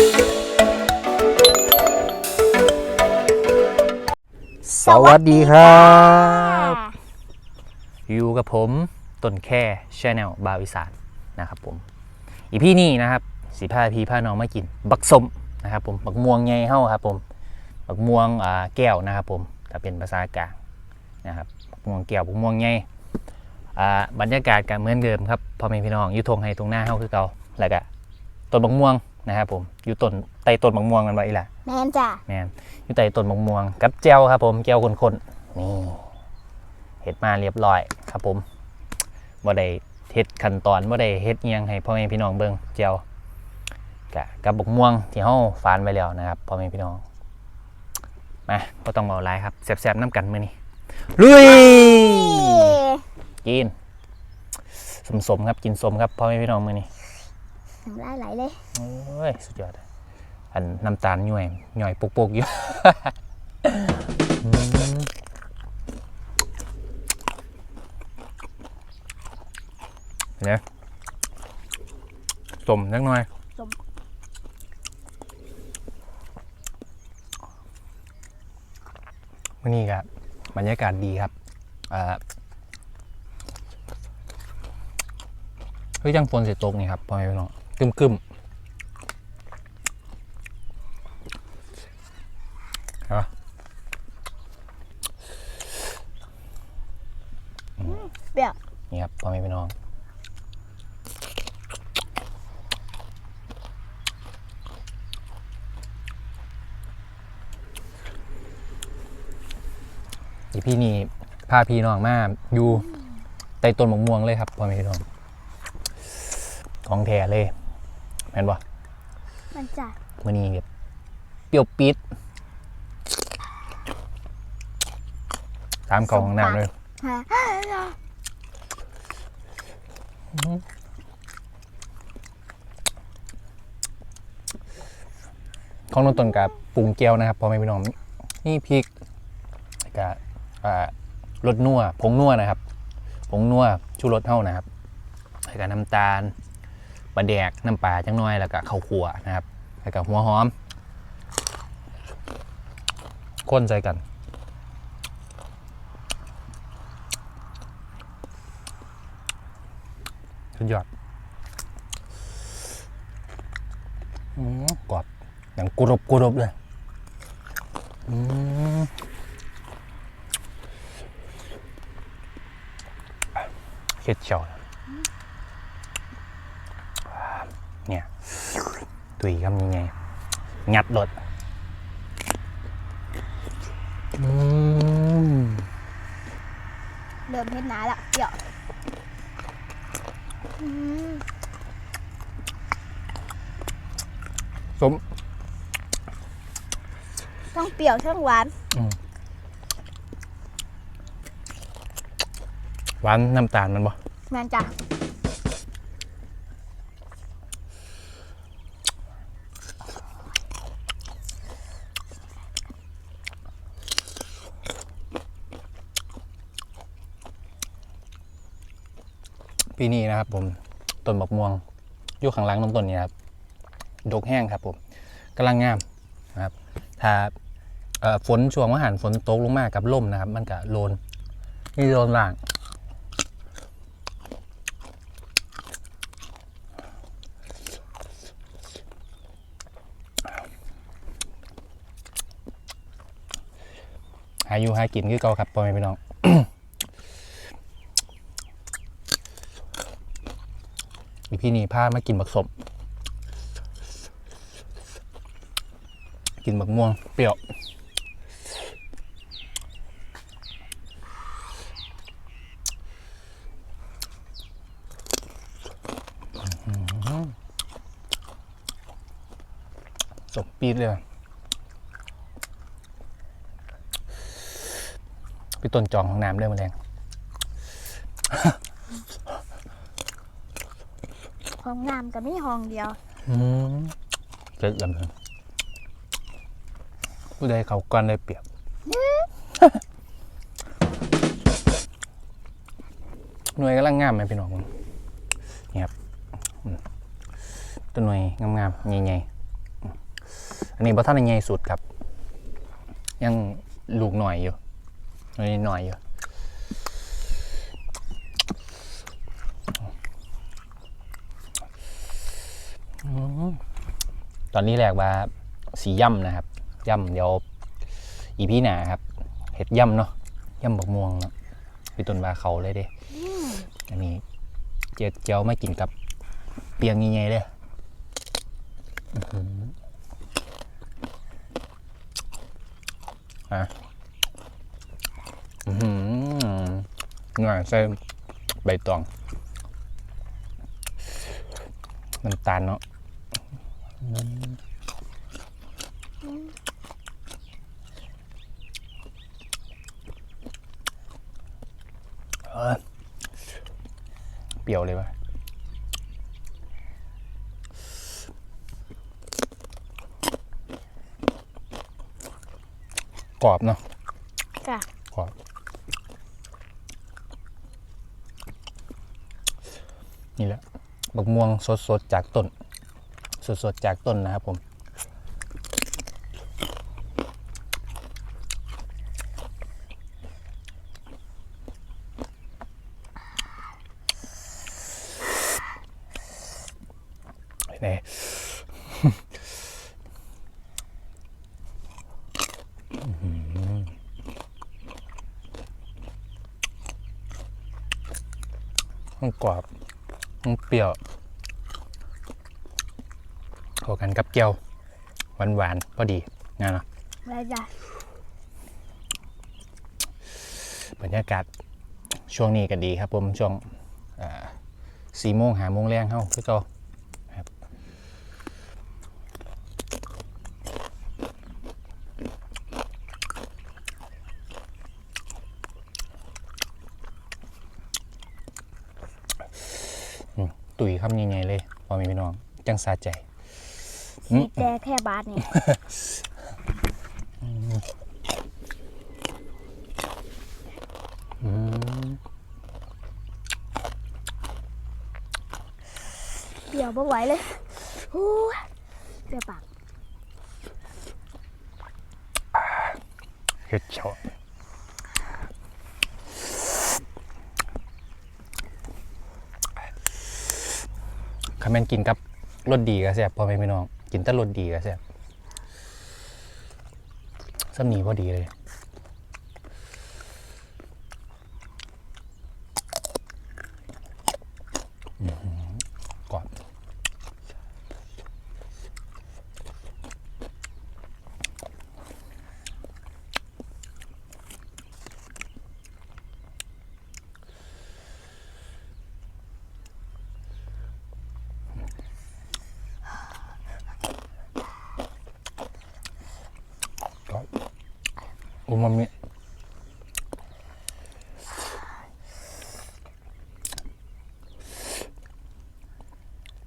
สวัสดีครับ อยู่กับผมต้นแค่ชแนลบาวิสานนะครับผม อีพี่นี่นะครับสีผ้าพี่ผ้าน้องมากิน บักสมนะครับผมบักม่วงไงเฮ้าครับผมบักม่วงแก้วนะครับผมถ้าเป็นภาษากลางนะครับบักม่วงแก้วบักม่วงไงบรรยากาศการเหมือนเดิมครับพ่อแม่พี่น้องอยู่ทงให้ตรงหน้าเฮ้าคือเก่าแล้วก็ต้นบักม่วง นะครับผมอยู่ต้นใต้ต้นบักม่วงกันไว้อีหล่ะแมนจ้ะแม่นอยู่ใต้ต้นมะม่วงกับแจวครับผมแจวคนๆนี่เห็ดมาเรียบร้อยครับผมบ่ได้เฮ็ดขั้นตอนบ่ได้เฮ็ดเอียงให้พ่อแม่พี่น้องเบิ่งแจวกะกับบกม่วงที่เฮาฝานไว้แล้วนะครับพ่อแม่พี่น้องมาบ่ต้องเมาหลายครับแซ่บๆน้ำกันมื้อนี้ลุยกินสมๆครับกินสมครับพ่อแม่พี่น้องมื้อนี้ น้ำลายไหลเลยโอ้ยสุดยอดอะอันน้ำตาลย่อยย่อยปุกๆอยู่อืมเนี่ยสมนักหน่อยสมวันนี้ครับบรรยากาศดีครับอ่าเฮ้ยยังฝนเสียตกนี่ครับพ่อแม่พี่น้อง กึมกึมๆเห็นปะเปรี้ยวนี่ครับพ่อแม่พี่น้องอีพี่นี่พาพี่น้องมาอยู่ใต้ต้นมะม่วงเลยครับพ่อแม่พี่น้องของแท้เลย แม่นบ่มันจ้ะมื่อนี้แบบเปรี้ยวปิดตามของน้ำเลยฮะของน้องต้นกับปรุงเกี๊ยวนะครับพ่อแม่พี่น้องนี่พริกแล้วกับอ่ารสนัวผงนัวนะครับผงนัวชูรสเท่านะครับแล้วก็น้ำตาล ปลาแดกน้ำปลาจังน้อยแล้วก็ข้าวคั่วนะครับแล้วก็หัวหอมข้นใจกัน สุดยอดอืมกรอบอย่างกรุบกรุบเลยอืมเค็ดเชียว เนี่ยตุยคำยังไง งัดรถอืมเริ่มเห็นหนาละเปรี้ยวอืมสมต้องเปรี้ยวทั้งหวาน หวานน้ำตาลมันบ่แมนจ้ะ ปีนี้นะครับ ผมต้นบักม่วงอยู่ข้างหลังน้ำต้นนี้ครับดกแห้งครับผมกำลังงามนะครับ ถ้าฝนช่วงว่าหันฝนตกลงมากับลมนะครับ มันก็โลนนี่โลนล่างหาอยู่หากินคือเก่าครับพ่อแม่พี่น้อง พี่นี่พามากินบักสมกินบักม่วงเปรี้ยวสมปีดเลยพี่ต้นจองห้องน้ำเรื่องมาแรง ห้องน้ำกับไม่ห้องเดียวอืมเกิดกันเลยผู้ใดเขาก่อนได้เปรียบ หน่วยกำลังงามไหมพี่น้องนี่ครับอืมตัวหน่วยงามๆใหญ่ๆอันนี้บ่ท่านใหญ่สุดครับ ยังลูกหน่อยอยู่น้อยหน่อยอยู่ ตอนนี้แหลกว่าสีย่ำนะครับ ย่ำเดี๋ยวอีพี่หนาครับ เห็ดย่ำเนาะย่ำบักม่วงเนาะพี่ต้นว่าเขาเลยเด้อันนี้เจียวเจียวไม่กินกับเปียงยังไงเลยอื้อหืออะอือหือง่ายใส่ใบตองน้ำตาลเนาะ เออเปรี้ยวเลยวะกรอบเนาะจ้ะกรอบนี่แหละบักม่วงสดๆจากต้น สดๆ จากต้นนะครับผมนี่มันกรอบมันเปรี้ยว เข้ากันกับเกี๊ยวหวานหวานๆพอดีงานเนาะอะไรจ้ะบรรยากาศช่วงนี้ก็ดีครับผมช่วงสี่โมงหาโมงแรงเข้าคือเก็ครับอืมตุ๋ยคำยังไงเลยพอมีพี่น้อง จังสาใจอื มแต่แค่บาทนี่อืมเปรี้ยวไม่ไหวเลยโอ้ยเปรี้ยวปากเฮ็ดเฉาะคำแม่นกินกับรสดีก็แซ่บพอไหมพี่น้อง กินแต่รสดีก็แซ่บซ้ำนีพอดีเลย อื้อหือกรอบกรอบ อูมามิ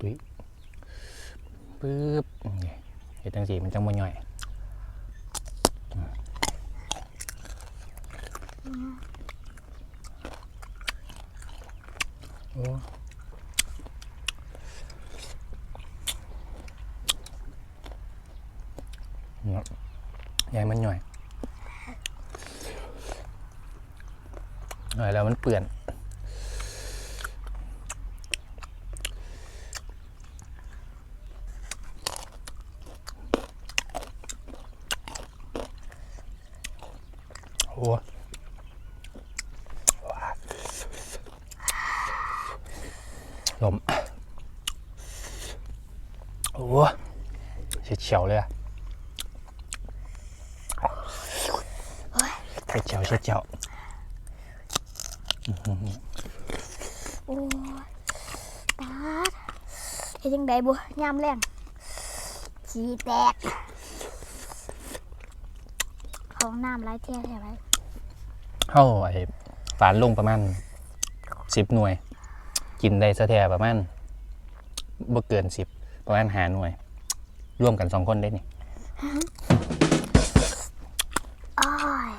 ตุ้ยปึ๊บนี่เห็ดจังสีมันจังบ่ย่อยโอ้เนาะยายมันย่อยหน่อยแล้วมันเปื่อนโอ้ว้าลมโอ้เฉียดเฉียวเลยอะเฉียดเฉียวเฉียดเฉียว โอ้ยปาดเฮ็ดยังไงบุยามแรงชีแตก ของน้ำไรเที่ยใช่ไหมเข้าไอ้ฝานลงประมาณสิบหน่วย กินได้สะแทประมาณบ่เกินสิบประมาณหาหน่วย ร่วมกันสองคนได้นี่ อ้าย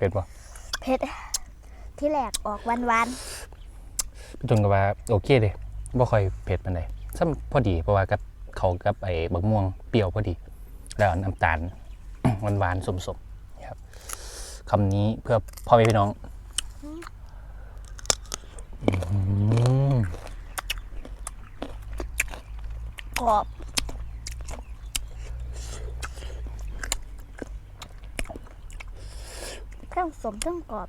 เผ็ดปะเผ็ดที่แหลกออกหวานหวานพี่ตุนก็ว่าโอเคเลยบ่ค่อยเผ็ดปานใดซ้ำพอดีเพราะว่ากับเขากับไอ้บักม่วงเปรี้ยวพอดี แล้วน้ำตาลหวานๆสมๆนี่ครับคำนี้เพื่อพ่อแม่พี่น้องอืมกรอบ ทั้งสมทั้งกรอบ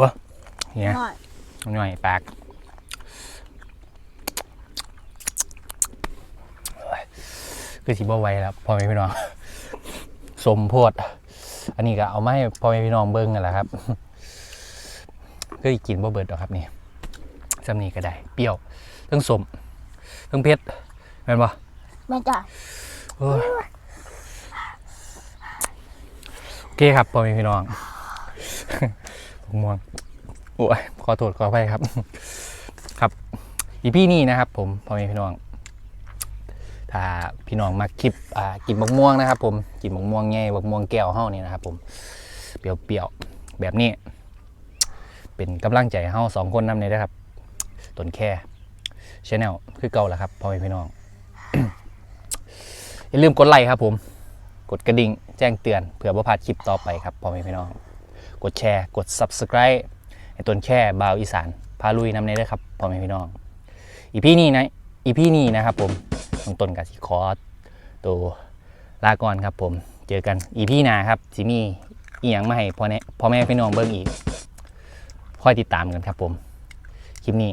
วะเนี่ย หน่อยหน่อยปากคือสิบ่ไหวแล้วพ่อแม่พี่น้องสมโพดอันนี้ก็เอามาให้พ่อแม่พี่น้องเบิ้งกันแหละครับคือกินบ่เบิดหรอกครับนี่สำนีก็ได้ เปรี้ยวทั้งสมทั้งเผ็ดแม่นบ่แม่จ้ะโอ้ยโอเคครับพ่อแม่พี่น้องผมม่วง โอ้ยขอโทษขออภัยครับ ครับอีพี่นี่นะครับ ผมพ่อแม่พี่น้อง ถ้าพี่น้องมาคลิปอ่ากินมะม่วงนะครับ ผมกินมะม่วงไงมะม่วงแก้วเฮานี่นะครับ ผมเปรี้ยวๆแบบนี้ เป็นกำลังใจให้เฮาสองคนนำเลยนะครับต้นแค่ชแนลคือเก่าแหละครับพ่อแม่พี่น้องอย่าลืมกดไลค์ครับผม กดกระดิ่งแจ้งเตือนเผื่อว่าพลาดคลิปต่อไปครับพ่อแม่พี่น้อง กดแชร์ กด subscribe ต้นแค่บาวอีสานพาลุยนำในด้วยครับพ่อแม่พี่น้อง อีพี่นี่นะอีพี่นี่นะครับผมน้องต้นกับสิคอสตัวลาก่อนครับผมเจอกันอีพี่หนาครับสิมีอีหยังมาให้พ่อแม่พ่อแม่พี่น้องเบิ่งอีกคอยติดตามกันครับผม คลิปนี้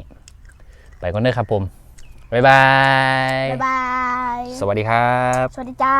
ไปก่อนเด้อครับผมบ๊ายบาย บ๊ายบาย สวัสดีครับ สวัสดีจ้า